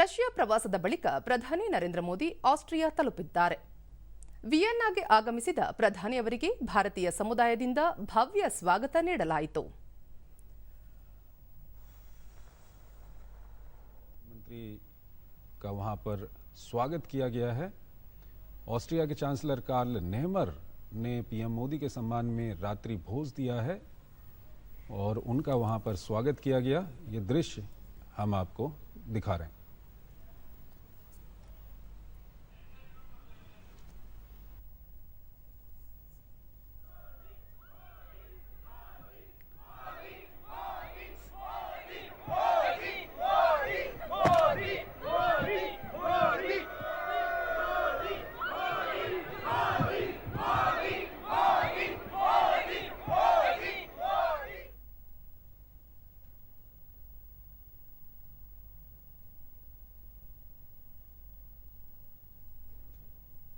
Russia ಪ್ರವಾಸದ ಬಳಿಕ ಪ್ರಧಾನಿ ನರೇಂದ್ರ ಮೋದಿ ಆಸ್ಟ್ರಿಯಾ ತಲುಪಿದ್ದಾರೆ ವಿಯೆನ್ನಾಗೆ ಆಗಮಿಸಿದ ಪ್ರಧಾನಿಯವರಿಗೆ ಭಾರತೀಯ ಸಮುದಾಯದಿಂದ ಭವ್ಯ ಸ್ವಾಗತ ನೀಡಲಾಯಿತು मंत्री का वहाँ पर स्वागत किया गया है ऑस्ट्रिया के चांसलर कार्ल नेहमर ने पीएम मोदी के सम्मान में रात्रि भोज दिया है और उनका वहाँ पर स्वागत किया गया ये दृश्य हम आपको दिखा रहे हैं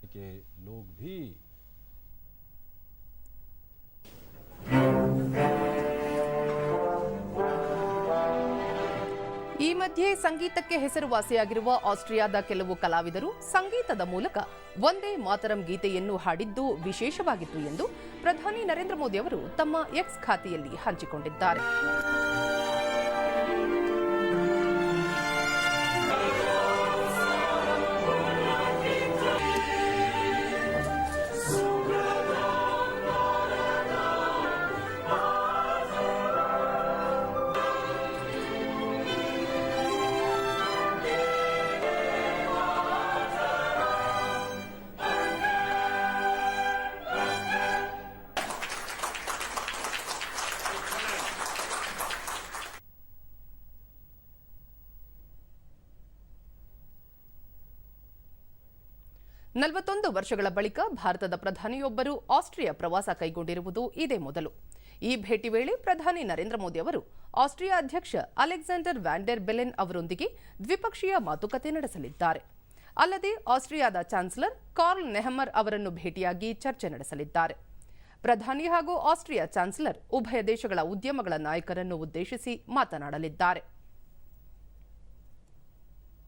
के लोग भी ಈ ಮಧ್ಯೆ ಸಂಗೀತಕ್ಕೆ ಹೆಸರುವಾಸಿಯಾಗಿರುವ ಆಸ್ಟ್ರಿಯಾದ ಕೆಲವು ಕಲಾವಿದರು ಸಂಗೀತದ ಮೂಲಕ ಒಂದೇ ಮಾತರಂ ಗೀತೆಯನ್ನು ಹಾಡಿದ್ದು ವಿಶೇಷವಾಗಿತ್ತು ಎಂದು ಪ್ರಧಾನಿ ನರೇಂದ್ರ ಮೋದಿ ಅವರು ತಮ್ಮ ಎಕ್ಸ್ ಖಾತೆಯಲ್ಲಿ ಹಂಚಿಕೊಂಡಿದ್ದಾರೆ ನಲವತ್ತೊಂದು ವರ್ಷಗಳ ಬಳಿಕ ಭಾರತದ ಪ್ರಧಾನಿಯೊಬ್ಬರು ಆಸ್ಟ್ರಿಯಾ ಪ್ರವಾಸ ಕೈಗೊಂಡಿರುವುದು ಇದೇ ಮೊದಲು. ಈ ಭೇಟಿ ವೇಳೆ ಪ್ರಧಾನಿ ನರೇಂದ್ರ ಮೋದಿ ಅವರು ಆಸ್ಟ್ರಿಯಾ ಅಧ್ಯಕ್ಷ ಅಲೆಕ್ಸಾಂಡರ್ ವ್ಯಾಂಡರ್ ಬೆಲೆನ್ ಅವರೊಂದಿಗೆ ದ್ವಿಪಕ್ಷೀಯ ಮಾತುಕತೆ ನಡೆಸಲಿದ್ದಾರೆ. ಅಲ್ಲದೆ ಆಸ್ಟ್ರಿಯಾದ ಚಾನ್ಸಲರ್ ಕಾರ್ಲ್ ನೆಹಮರ್ ಅವರನ್ನು ಭೇಟಿಯಾಗಿ ಚರ್ಚೆ ನಡೆಸಲಿದ್ದಾರೆ. ಪ್ರಧಾನಿ ಹಾಗೂ ಆಸ್ಟ್ರಿಯಾ ಚಾನ್ಸಲರ್ ಉಭಯ ದೇಶಗಳ ಉದ್ಯಮಗಳ ನಾಯಕರನ್ನು ಉದ್ದೇಶಿಸಿ ಮಾತನಾಡಲಿದ್ದಾರೆ.